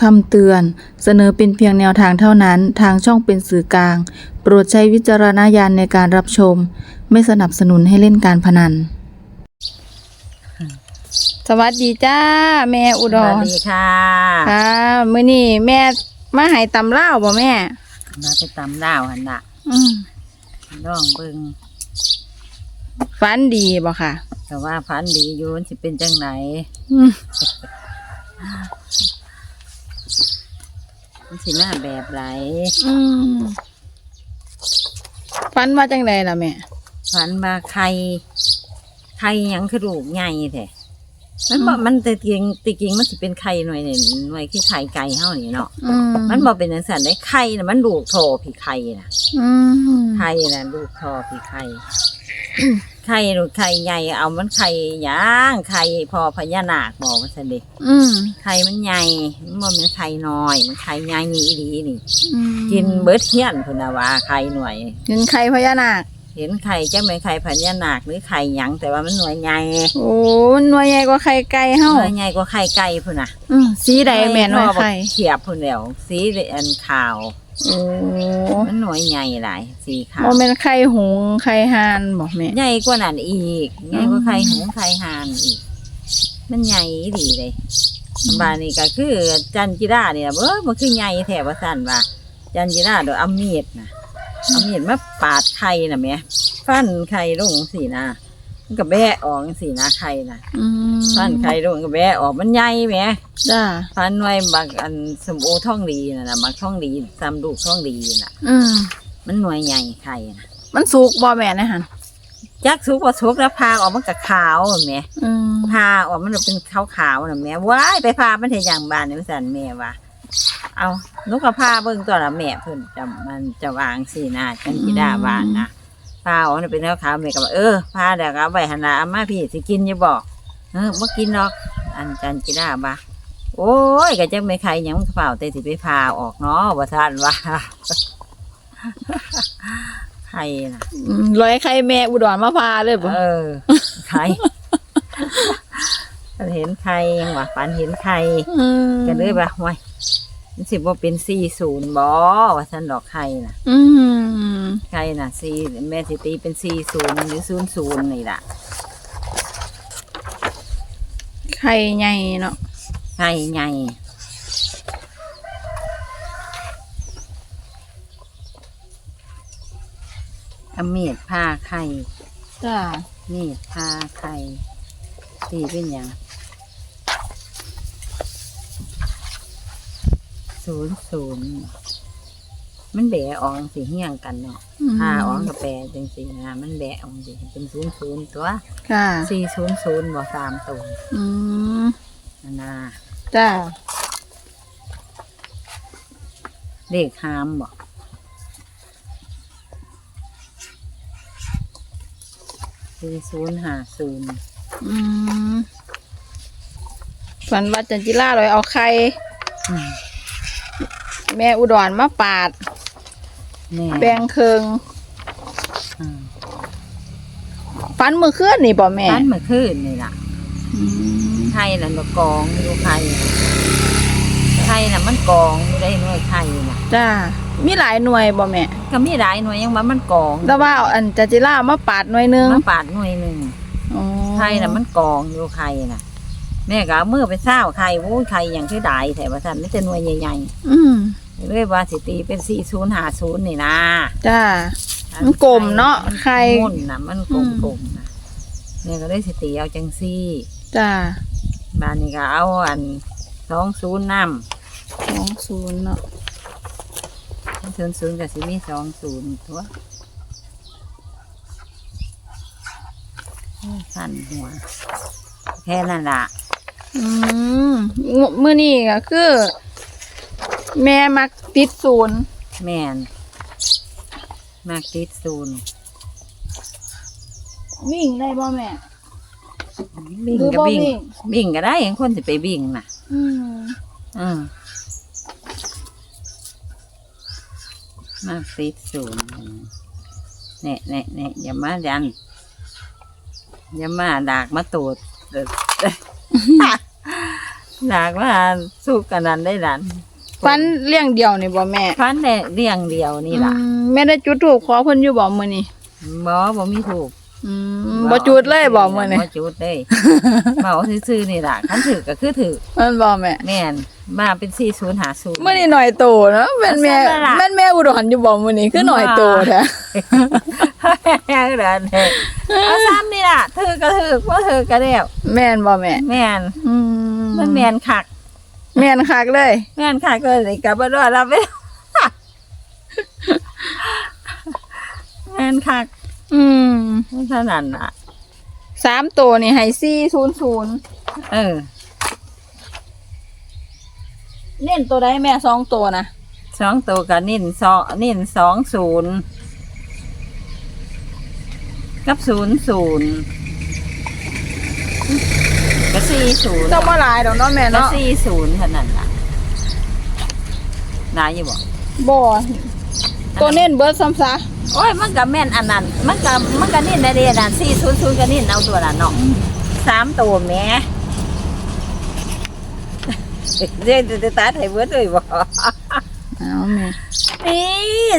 คำเตือน เสนอเป็นเพียงแนวทางเท่านั้น ทางช่องเป็นสื่อกลาง โปรดใช้วิจารณญาณในการรับชม ไม่สนับสนุนให้เล่นการพนัน สวัสดีจ้า แม่อุดสวัรสดีค่ะ ค่ะมื้อนี้แม่มาให้ตำเล่าวบ่แม่ มาไปตำดาวหันละอืมลองเบิ่งฝันดีบ่ค่ะแต่ว่าพันดีอยู่มันสิเป็นจังไหนอืม มันสิหน้าแบบไหลอืมฝันว่าจังไดล่ะแม่พันมาไข่ไข่หยังคือลูกใหญ่แท้มันบ่มันแต่จริงแติจริงมันสิเป็นไข่หน่วยนี่หน่วยคือไข่ไก่เฮานี่เนาะอืมมันบ่เป็นจังซั่นได้ไข่น่ะมันลูกโทพี่ไข่น่ะอืมไข่น่ะลูกโทพี่ไข่ ไข่ลูกไข่ใหญ่เอามันไข่หยังไข่พอพญานาคบอกว่าซั่นเด้อืมไข่มันใหญ่มันบ่แมันไข่น้อย มันไข่ใหญ่นี่อีหลีนี่อืมกินเบิดเฮียนพุ่นน่ะว่าไข่หน่วยเห็นใครพญานาคเห็นไข่จะไม่นไข่พญานาคหรือไข่หยังแต่ว่ามันหน่วยใหญ่โอ้มันหน่วยใหญ่กว่าไข่ไก่เฮาหน่วยใหญ่กว่าไข่ไก่พุ่นน่ะอืมสีใดแม่นหน่วยไข่ เขียบพุ่นแล้วสีอันขาว โอ้มันหน่วยใหญ่หลายสีขาวบ่แม่นไข่หงส์ไข่ห่านบ่แม่ ใหญ่กว่านั้นอีกใหญ่กว่าไข่หงส์ไข่ห่านอีก มันใหญ่อีหลีเลยบานนี้ก็คือ จันจิราเนี่ยเบ้อมันคือใหญ่แถบว่าสั่นว่าจันจิราโดยเอามีดนะเอามีดมาปาดไข่น่ะแหม่ฟันไข่ลงสีนะ มันก็แบะออกสีนะไข่น่ะอืมฟันไข่ลงก็แบะออกมันใหญ่แหม่จ้าฟันไว้บักอันสมโอท่องดีน่ะนะบักท่องดีซ้ำลูกท่องดีน่ะ อืมมันหน่วยใหญ่ไข่น่ะมันสุกบ่แม่นะหั่นจักสุกว่าสุกแล้วพาออกมันก็ขาวแหม่อืมพาออกมันเป็นขาวขาวๆน่ะแหม่ว้ายไปพามันเทอย่างบานนี่มันสั่นแม่ว่าเอานุกกระพาเบิ่งตัวละแม่เพิ่นจะมันจะวางสีหน้าจันจิดาบานนะ พาออกมันเป็นขาวขาวๆแม่ก็บอกเออพาเดี๋ยวก็เอาไว้หันละอามาพี่สิกินอยู่บอกเออบ่กินหรอก อันจันจิดาบ่าโอ้ยก็จะไม่ใครหยังมันเปล่าแต่สิไปพาออกเนาะว่าท่านว่าใครน่ะอืมร้อยไข่แม่อุดรมาพาเลยบ่เออใครฝันเห็นใครยังว่าฝันเห็นใครอืมก็เลยว่าห่วย มันสิบ่เป็นสี่ศูนย์บ่ว่าท่านดอกใครน่ะอืมใครน่ะสี่แม่สิตีเป็นสี่ศูนย์หรือศูนย์ศูนย์นี่ล่ะไข่ใหญ่เนาะใครใหญ่เอามีดผ้าไข่จ้ามีดผ้าไข่ตีเป็นหยัง ศูนย์ศูนย์มันแบะออกสิเฮี้ยงกันเนาะผ้าออกกับแปรจังสีนะมันแบะออกสิเป็นศูนย์ศูนย์ตัวค่ะสี่ศูนย์ศูนย์บ่สามตัวอืมนั่นนะจ้าเลขหามบ่สี่ศูนย์ห้าศูนย์อืมฝันว่าจันจิล่าเลยเอาไข่ แม่อุดรมาปาดแน่แบ่งเคืองอืมฟันมือเคลื่อนนี่บ่แม่อันเมื่อคืนนี่ล่ะอืมไข่น่ะมันกองอยู่ไข่ไข่น่ะมันกองอยู่ได้หน่วยไข่น่ะ จ้ามีหลายหน่วยบ่แม่ก็มีหลายหน่วยยังว่ามันกองแต่ว่าเอาอันจันจิล่ามาปาดหน่วยหนึงมาปาดหน่วยหนึ่งอ๋อไข่น่ะมันกองอยู่ไข่น่ะ แม่ก็เอามือไปเศร้าไข่โอ้ยไข่อย่างที่ได้แต่ว่าท่านไม่ใช่หน่วยใหญ่อืมๆเลยว่าสิตีเป็นสี่ศูนย์หาศูนย์นี่นะจ้า มันกลมเนาะไข่มุ่นนะมันกลมกลมๆนะแม่ก็เลยสิตีเอาจังซี่จ้าบ้านนี้ก็เอาอันสองศูนย์น้สองศูนย์เนาะำศูนย์ศูนย์กับสิมีสองศูนย์ตัวสั่นหัว แค่นั้นล่ะ อืมมื้อนี้ก็คือ แม่มักติดศูนย์แม่นมากติดศูนย์วิ่งได้บ่แม่บิ่ง หรือก็บ่บิ่งวิ่งบิ่งก็ได้ยังคนสิไปบิ่งน่ะ อืมอืมมากติดศูนย์เนี่ยเนี่ยเนี่ยอย่ามาดัน อย่ามาดากมาตูดเด้อ หนักว่าสู้กันนั้นได้หลานฟันเลี้ยงเดียวนี่บ่แม่ฟันแน่เลี้ยงเดียวนี่ล่ะอืมแม่ได้จุดถูกขอเพิ่นอยู่บ่มื้อนี้บ่บ่มีถูกอืมบ่จุดเลยบ่มื้อนี้บ่จุดเลยเมาซื่อๆนี่ล่ะคันถือก็คือถือมันบ่แม่แม่นมาเป็น4050มื้อนี้หน่อยโตเนาะแม่นแม่เอาซะละแม่นแม่อุดรอยู่บ่มื้อนี้คือหน่อยโตแท้เด้อเด้อเอาซ้ำนี่ล่ะถือก็ถือบ่ถือก็แล้วแม่นบ่แม่แม่นอืม มันแม่นคักแม่นคักเลย แม่นคักก็เลยกลับบ่รอดรับไปแม่นคักอืมเท่านั้นน่ะ สามตัวนี่ให้400เออ เน้นตัวใดแม่สองตัวนะสองตัวกับนิ่นสองนิ่นสองศูนย์กับศูนย์ศูนย์ กับสี่ศูนย์ต้องมาหลายดอกเนาะแม่กับเนาะสี่ศูนย์เท่านั้นล่ะนายอยู่บอกบ่ตัวเน้นเบิดซ้ำซะโอ้ยมันกับแม่นอันนั้นมันกับมันกับนิ่นได้เดียนั่นสี่ศูนย์ศูนย์กับนิ่นเอาตัวละเนาะสามตัวแหม่เรียกจะตัดให้เบิดเลยบ่เอาแม่นี่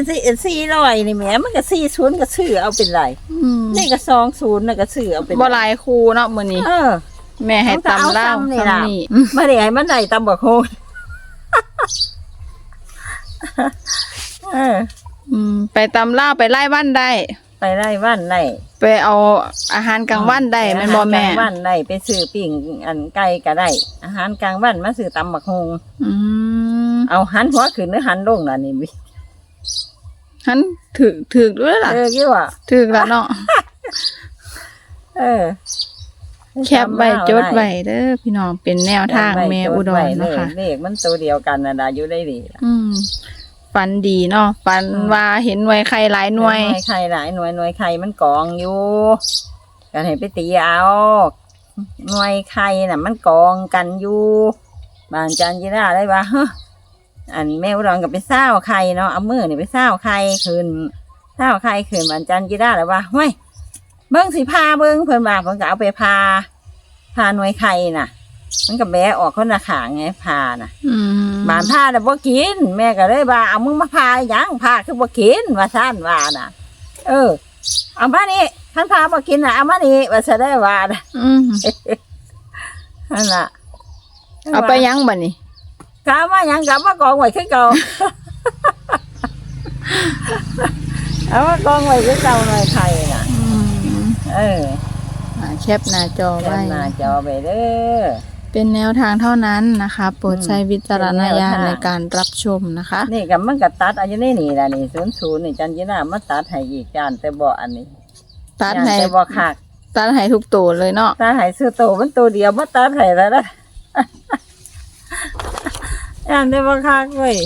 สี่สี่ร้อยนี่แหม่มันก็สี่ศูนย์ก็ซื้อเอาเป็นไร อืมนี่ก็สองศูนย์น่ะก็ซื้อเอาเป็นบ่หลายคู่เนาะมื้อนี้ เออ แม่ให้ตำเล่าเอาซ้ำนี่ล่ะซ้ำนี่มาได้ให้มันได้ตำบักโฮนเอออืม ไปตำเล่าไปไล่บ้านได้ ไปไล่บ้านไล่ไปเอาอาหารกลางวันได้แม่นบ่แม่อาหารกลางวันได้ไปซื้อปิ่งอันไก่ก็ได้ อาหารกลางวันมาซื้อตำบักโฮงอืมเอาหันหัวขึ้นหรือหันลงน่ะนี่บิหันถึกถึกด้วยล่ะเออกี่ว่าถึกแล้วเนาะเออ แคปไว้จดไว้เด้อพี่น้องเป็นแนวทางแม่อุดรเนาะค่ะเลขมันตัวเดียวกันน่ะนะอยู่ได้ดีล่ะอืมฝันดีเนาะฝันอืมว่าเห็นหน่วยใครหลายหน่วยไข่หลายหน่วยหน่วยไข่มันกองอยู่กันให้ไปตีเอาหน่วยไข่น่ะ มันกองกันอยู่บานจันจีราได้ว่าเฮ้ออันแม่อุดรกับไปเศร้าไข่เนาะเอามือนี่ไปเศร้าไข่คืนเศร้าไข่คืนบานจันจีราแล้วว่าห้วย เบิ้งสิพาเบิ้งเพิ่นว่าเพิ่นก็เอาไปพา พาหน่วยไข่น่ะ มันก็แบะออกคนละขางไงพาน่ะอืมบานผ้าแต่บ่กิน แม่ก็เลยว่าเอามึงมาพาหยังพาคือบ่กินว่าซ่านว่าน่ะ เออ เอามานี่ท่านพาบ่กินน่ะเอามานี่ว่าจะได้ว่าน่ะอืมนั่นล่ะเอาไปยังบัดนี้กามาหยังกลับมากองไว้คือเก่า เอามากองไว้คือเก่าหน่อยไข่น่ะอืม เอออ่าแคปหน้าจอแค่ไว้หน้าจอไปเด้อ เป็นแนวทางเท่านั้นนะคะ โปรดใช้วิจารณญาณเป็นแนวทาง ในการรับชมนะคะ นี่ก็มันก็ตัดอายุนี่นี่ล่ะนี่00นี่จันจีน่ามาตัดให้อีกจานแต่บ่อันนี้ตัดย่านให้แต่บ่คักตัดให้ทุกตัวเลยเนาะตาหายซื้อโตมันตัวเดียวมาตาไผ่แล้วนะอย่างได้บังคักเว้ย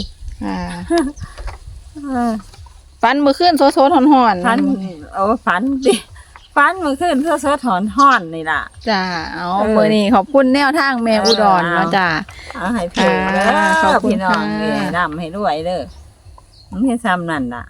อ่าเออฟันมือขึ้นโซโซทอนหอนๆฝันโอ้ฝันดิ ฝันเมื่อคืนเพื่อเสื้อถอนห่อนนี่ล่ะ จ้าเอาเออเบอร์นี้ขอบคุณแนวทางแม่เอออุดรเอาเนาะจ้า เอาให้ถูกเด้อ่าขอบอคุณพี่น้องค่ะเด้อร่ำให้รวยเด้อมันให้ซ้ำนั่นล่ะ